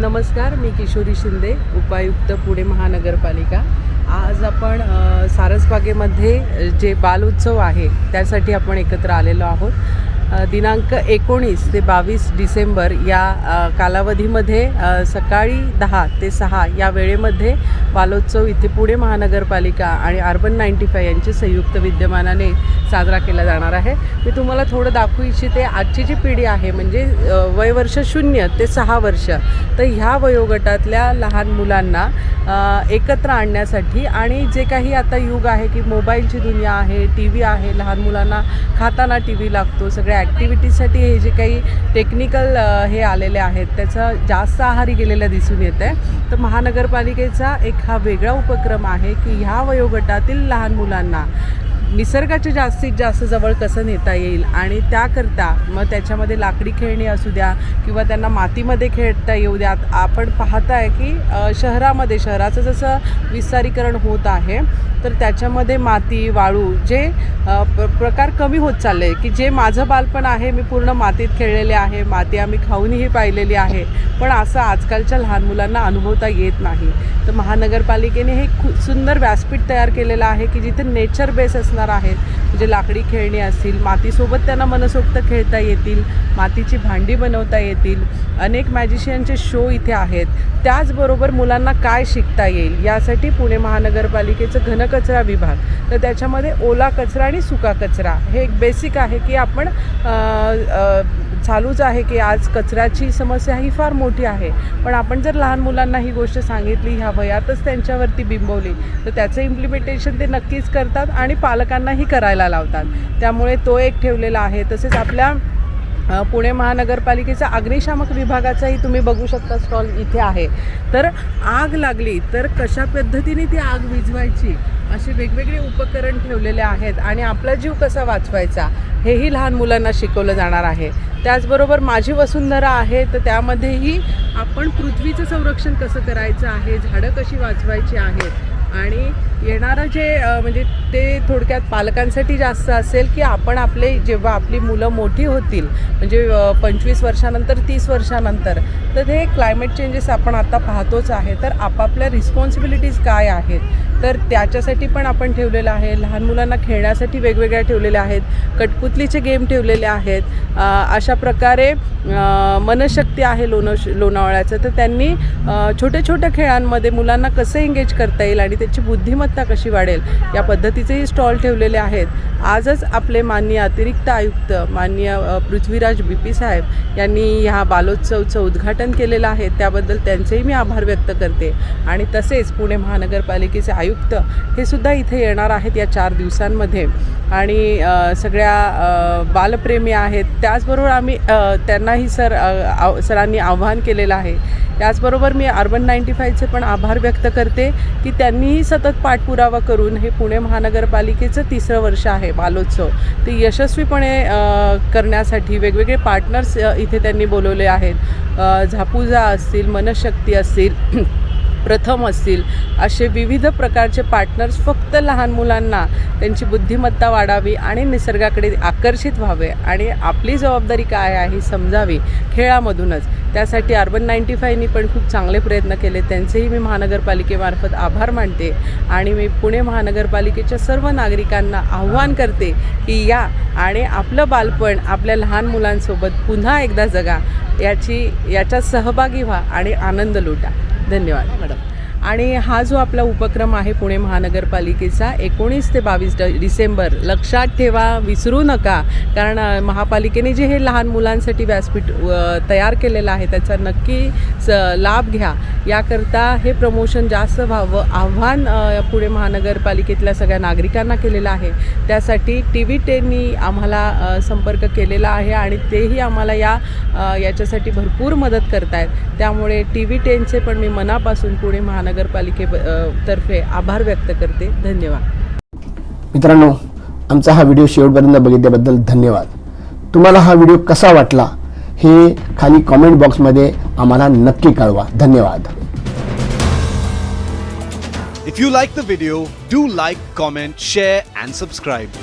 नमस्कार मी किशोरी शिंदे उपायुक्त पुणे महानगरपालिका. आज आपण सारसबागेमध्ये जे बालउत्सव आहे त्यासाठी आपण एकत्र आलेलो आहोत. दिनांक एकोणीस ते बावीस डिसेंबर या कालावधीमध्ये सकाळी दहा ते सहा या वेळेमध्ये बालोत्सव इथे पुणे महानगरपालिका आणि अर्बन नाईन्टी फाय यांचे संयुक्त विद्यमानाने साजरा केला जाणार आहे. मी तुम्हाला थोडं दाखवू इच्छिते आजची जी पिढी आहे म्हणजे वयवर्ष शून्य ते सहा वर्ष तर ह्या वयोगटातल्या लहान मुलांना एकत्र आणण्यासाठी आणि जे काही आता युग आहे की मोबाईलची दुनिया आहे टी व्ही आहे लहान मुलांना खाताना टी व्ही लागतो सगळ्या ॲक्टिव्हिटीजसाठी हे जे काही टेक्निकल हे आलेले आहेत त्याचा जास्त आहारी गेलेलं दिसून येत आहे तर महानगरपालिकेचा एक हा वेगळा उपक्रम आहे की ह्या वयोगटातील लहान मुलांना निसर्गाच्या जास्तीत जास्त जवळ कसं नेता येईल? आणि त्याकरता मग त्याच्यामध्ये लाकडी खेळणी असू द्या किंवा त्यांना मातीमध्ये खेळता येऊ द्यात आपण पाहताय की शहरामध्ये शहराचं जसं विस्तारीकरण होत आहे तर त्याच्यामध्ये माती वाळू जे प्र प्रकार कमी होत चालले आहे की जे माझं बालपण आहे मी पूर्ण मातीत खेळलेले आहे माती आम्ही खाऊनही पाहिलेली आहे पण असं आजकालच्या लहान मुलांना अनुभवता येत नाही. तर महानगरपालिकेने हे खूप सुंदर व्यासपीठ तयार केलेलं आहे की जिथे नेचर बेस असणार आहेत म्हणजे लाकडी खेळणी असतील मातीसोबत त्यांना मनसोक्त खेळता येतील मातीची भांडी बनवता येतील अनेक मॅजिशियनचे शो इथे आहेत. त्याचबरोबर मुलांना काय शिकता येईल यासाठी पुणे महानगरपालिकेचं घनकचरा विभाग तर त्याच्यामध्ये ओला कचरा आणि सुका कचरा. हे एक बेसिक आहे की आपण चालूच आहे की आज कचऱ्याची समस्या ही फार मोठी आहे. पण आपण जर लहान मुलांना ही गोष्ट सांगितली ह्या वयातच त्यांच्यावरती बिंबवली तर त्याचं इम्प्लिमेंटेशन ते नक्कीच करतात आणि पालकांनाही करायला लावतात. त्यामुळे तो एक ठेवलेला आहे. तसेच आपल्या पुणे महानगरपालिकेचा अग्निशामक विभागाचाही तुम्ही बघू शकता स्टॉल इथे आहे. तर आग लागली तर कशा पद्धतीने ती आग विझवायची? असे वेगवेगळे उपकरण ठेवलेले आहेत आणि आपला जीव कसा वाचवायचा हेही लहान मुलांना शिकवलं जाणार आहे. त्याचबरोबर माझी वसुंधरा आहे तर त्यामध्येही आपण पृथ्वीचं संरक्षण कसं करायचं आहे झाडं कशी वाचवायची आहेत आणि येणारं जे म्हणजे ते थोडक्यात पालकांसाठी जास्त असेल की आपण आपले जेव्हा आपली मुलं मोठी होतील म्हणजे पंचवीस वर्षानंतर तीस वर्षानंतर तर ते क्लायमेट चेंजेस आपण आता पाहतोच आहे. तर आपापल्या रिस्पॉन्सिबिलिटीज काय आहेत? तर त्याच्यासाठी पण आपण ठेवलेलं आहे. लहान मुलांना खेळण्यासाठी वेगवेगळ्या ठेवलेल्या आहेत. कटपुतलीचे गेम ठेवलेले आहेत. अशा प्रकारे मनशक्ती आहे लोण लोणावळ्याचं. तर त्यांनी छोट्या छोट्या खेळांमध्ये मुलांना कसं एंगेज करता येईल आणि त्याची बुद्धिमत्ता कशी वाढेल या पद्धतीचेही स्टॉल ठेवलेले आहेत. आजच आपले माननीय अतिरिक्त आयुक्त माननीय पृथ्वीराज बी पी साहेब यांनी ह्या बालोत्सवचं उद्घाटन केलेलं आहे. त्याबद्दल त्यांचेही मी आभार व्यक्त करते. आणि तसेच पुणे महानगरपालिकेचे आयुक्त हे सुद्धा इथे येणार आहेत या चार दिवसांमध्ये. आणि सगळ्या बालप्रेमी आहेत. त्याचबरोबर आम्ही त्यांनाही सर आव सरांनी आव्हान केलेलं आहे त्याचबरोबर मी अर्बन नाईन्टी फायचे पण आभार व्यक्त करते की त्यांनीही सतत पाठपुरावा करून हे पुणे महानगरपालिकेचं तिसरं वर्ष आहे बालोत्सव. ते यशस्वीपणे करण्यासाठी वेगवेगळे पार्टनर्स इथे त्यांनी बोलवले आहेत. झापूजा असतील मनशक्ती असतील प्रथम असतील. असे विविध प्रकारचे पार्टनर्स फक्त लहान मुलांना त्यांची बुद्धिमत्ता वाढावी आणि निसर्गाकडे आकर्षित व्हावे आणि आपली जबाबदारी काय आहे ही समजावी खेळामधूनच. त्यासाठी अर्बन नाईन्टी फायनी पण खूप चांगले प्रयत्न केले. त्यांचेही मी महानगरपालिकेमार्फत आभार मानते आणि मी पुणे महानगरपालिकेच्या सर्व नागरिकांना आव्हान करते की या आणि आपलं बालपण आपल्या लहान मुलांसोबत पुन्हा एकदा जगा. याची याच्यात सहभागी व्हा आणि आनंद लुटा. धन्यवाद. मॅडम. आणि हा जो आपला उपक्रम आहे पुणे महानगरपालिकेचा एकोणीस ते बावीस ड डिसेंबर लक्षात ठेवा विसरू नका. कारण महापालिकेने जे हे लहान मुलांसाठी व्यासपीठ तयार केलेलं आहे त्याचा नक्की स लाभ घ्या. याकरता हे प्रमोशन जास्त व्हावं आव्हान पुणे महानगरपालिकेतल्या सगळ्या नागरिकांना केलेलं आहे. त्यासाठी टी व्ही टेननी आम्हाला संपर्क केलेला आहे आणि तेही आम्हाला या याच्यासाठी भरपूर मदत करतायत. त्यामुळे टी व्ही टेनचे पण मी मनापासून पुणे महानगरपालिके तर्फे आभार व्यक्त करते. धन्यवाद. मित्रांनो आमचा हा व्हिडिओ शेवटपर्यंत बघितल्याबद्दल धन्यवाद. तुम्हाला हा व्हिडिओ कसा वाटला हे खाली कॉमेंट बॉक्समध्ये आम्हाला नक्की कळवा. धन्यवाद. If you like the video, do like, comment, share, and subscribe.